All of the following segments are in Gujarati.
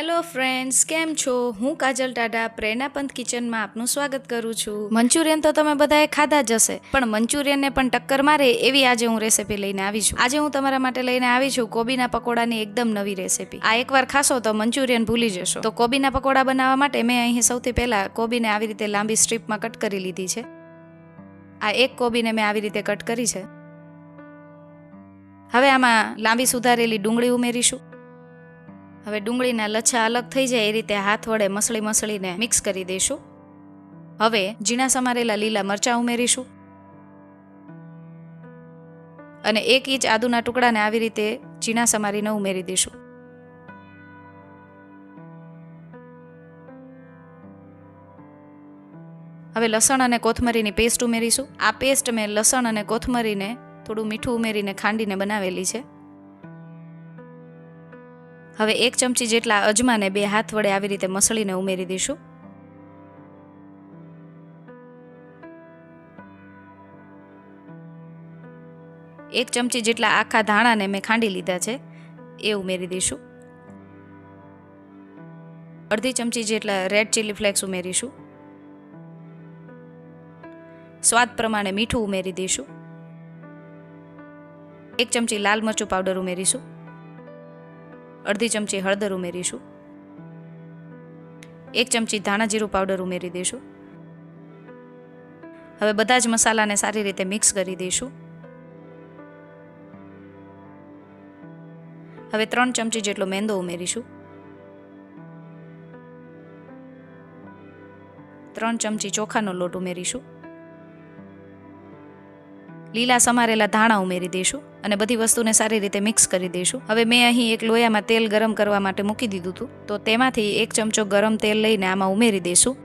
હેલો ફ્રેન્ડ્સ, કેમ છો? હું કાજલ ટાડા પ્રેરણા પંથ કિચનમાં આપનું સ્વાગત કરું છું. મંચુરિયન તો તમે બધાએ ખાધા જ હશે, પણ મંચુરિયનને પણ ટક્કર મારે એવી આજે હું રેસીપી લઈને આવી છું. આજે હું તમારા માટે લઈને આવી છું કોબીના પકોડાની એકદમ નવી રેસીપી. આ એકવાર ખાશો તો મંચુરિયન ભૂલી જશો. તો કોબીના પકોડા બનાવવા માટે મેં અહીં સૌથી પહેલાં કોબીને આવી રીતે લાંબી સ્ટ્રીપમાં કટ કરી લીધી છે. આ એક કોબીને મેં આવી રીતે કટ કરી છે. હવે આમાં લાંબી સુધારેલી ડુંગળી ઉમેરીશું. હવે ડુંગળીના લચ્છા અલગ થઈ જાય એ રીતે હાથ વડે મસળી મસળીને મિક્સ કરી દઈશું હવે ઝીણા સમારેલા લીલા મરચાં ઉમેરીશું. અને એક ઇંચ આદુના ટુકડાને આવી રીતે ઝીણા સમારીને ઉમેરી દઈશું હવે લસણ અને કોથમરીની પેસ્ટ ઉમેરીશું. આ પેસ્ટ મેં લસણ અને કોથમરીને થોડું મીઠું ઉમેરીને ખાંડીને બનાવેલી છે. હવે એક ચમચી જેટલા અજમાને બે હાથ વડે આવી રીતે મસળીને ઉમેરી દઈશું. એક ચમચી જેટલા આખા ધાણાને મેં ખાંડી લીધા છે, એ ઉમેરી દઈશું. અડધી ચમચી જેટલા રેડ ચીલી ફ્લેક્સ ઉમેરીશું. સ્વાદ પ્રમાણે મીઠું ઉમેરી દઈશું. એક ચમચી લાલ મરચું પાવડર ઉમેરીશું. અડધી ચમચી હળદર ઉમેરીશું. એક ચમચી ધાણા જીરું પાવડર ઉમેરી દઈશું હવે બધા જ મસાલાને સારી રીતે મિક્સ કરી દઈશું હવે ત્રણ ચમચી જેટલો મેંદો ઉમેરીશું. ત્રણ ચમચી ચોખાનો લોટ ઉમેરીશું. લીલા સમારેલા ધાણા ઉમેરી દઈશું અને બધી વસ્તુને સારી રીતે મિક્સ કરી દઈશું. હવે મેં અહીં એક લોયામાં તેલ ગરમ કરવા માટે મૂકી દીધું હતું. તો તેમાંથી એક ચમચો ગરમ તેલ લઈને આમાં ઉમેરી દઈશું.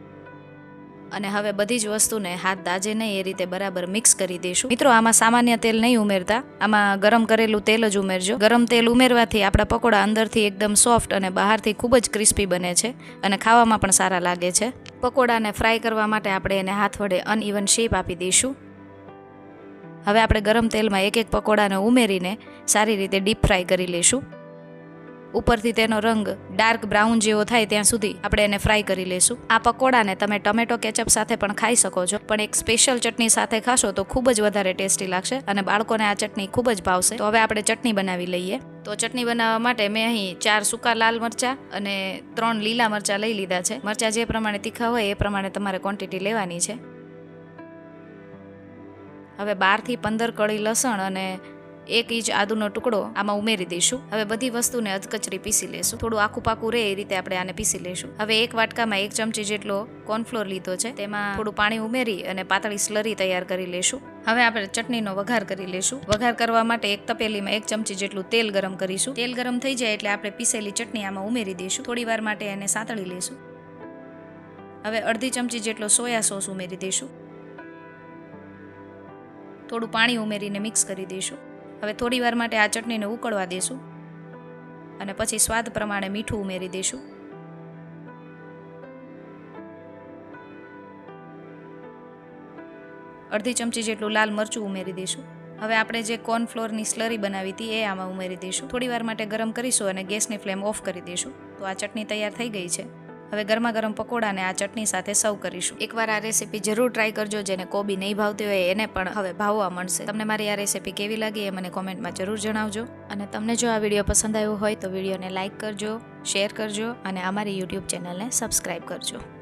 અને હવે બધી જ વસ્તુને હાથ દાજે નહીં એ રીતે બરાબર મિક્સ કરી દઈશું. મિત્રો, આમાં સામાન્ય તેલ નહીં ઉમેરતા. આમાં ગરમ કરેલું તેલ જ ઉમેરજો. ગરમ તેલ ઉમેરવાથી આપણા પકોડા અંદરથી એકદમ સોફ્ટ અને બહારથી ખૂબ જ ક્રિસ્પી બને છે અને ખાવામાં પણ સારા લાગે છે. પકોડાને ફ્રાય કરવા માટે આપણે એને હાથ વડે અનઇવન શેપ આપી દઈશું. હવે આપણે ગરમ તેલમાં એક એક પકોડાને ઉમેરીને સારી રીતે ડીપ ફ્રાય કરી લઈશું. ઉપરથી તેનો રંગ ડાર્ક બ્રાઉન જેવો થાય ત્યાં સુધી આપણે એને ફ્રાય કરી લઈશું. આ પકોડાને તમે ટમેટો કેચઅપ સાથે પણ ખાઈ શકો છો, પણ એક સ્પેશિયલ ચટણી સાથે ખાશો તો ખૂબ જ વધારે ટેસ્ટી લાગશે અને બાળકોને આ ચટણી ખૂબ જ ભાવશે. તો હવે આપણે ચટણી બનાવી લઈએ. તો ચટણી બનાવવા માટે મેં અહીં ચાર સૂકા લાલ મરચાં અને ત્રણ લીલા મરચાં લઈ લીધા છે. મરચાં જે પ્રમાણે તીખા હોય એ પ્રમાણે તમારે ક્વોન્ટિટી લેવાની છે. હવે બારથી પંદર કળી લસણ અને એક ઇંચ આદુનો ટુકડો આમાં ઉમેરી દઈશું. હવે બધી વસ્તુને અધકચરી પીસી લેશું. થોડું આખું પાકું રહે એ રીતે આપણે આને પીસી લેશું. હવે એક વાટકામાં એક ચમચી જેટલો કોર્નફ્લોર લીધો છે. તેમાં થોડું પાણી ઉમેરી અને પાતળી સ્લરી તૈયાર કરી લેશું. હવે આપણે ચટણીનો વઘાર કરી લેશું. વઘાર કરવા માટે એક તપેલીમાં એક ચમચી જેટલું તેલ ગરમ કરીશું. તેલ ગરમ થઈ જાય એટલે આપણે પીસેલી ચટણી આમાં ઉમેરી દઈશું. થોડી વાર માટે એને સાતળી લેશું. હવે અડધી ચમચી જેટલો સોયા સોસ ઉમેરી દઈશું. થોડું પાણી ઉમેરીને મિક્સ કરી દઈશું. હવે થોડી વાર માટે આ ચટણીને ઉકળવા દેશું અને પછી સ્વાદ પ્રમાણે મીઠું ઉમેરી દઈશું. અડધી ચમચી જેટલું લાલ મરચું ઉમેરી દઈશું. હવે આપણે જે કોર્નફ્લોરની સ્લરી બનાવી હતી એ આમાં ઉમેરી દઈશું. થોડી વાર માટે ગરમ કરીશું અને ગેસની ફ્લેમ ઓફ કરી દઈશું. તો આ ચટણી તૈયાર થઈ ગઈ છે. હવે ગરમા ગરમ પકોડાને આ ચટણી સાથે સર્વ કરીશું. એકવાર આ રેસીપી જરૂર ટ્રાય કરજો, જેને કોબી નહીં ભાવતી હોય એને પણ હવે ભાવવા મળશે. તમને મારી આ રેસીપી કેવી લાગી એ મને કોમેન્ટમાં જરૂર જણાવજો. અને તમને જો આ વીડિયો પસંદ આવ્યો હોય તો વિડીયોને લાઇક કરજો, શેર કરજો અને અમારી યુટ્યુબ ચેનલને સબસ્ક્રાઈબ કરજો.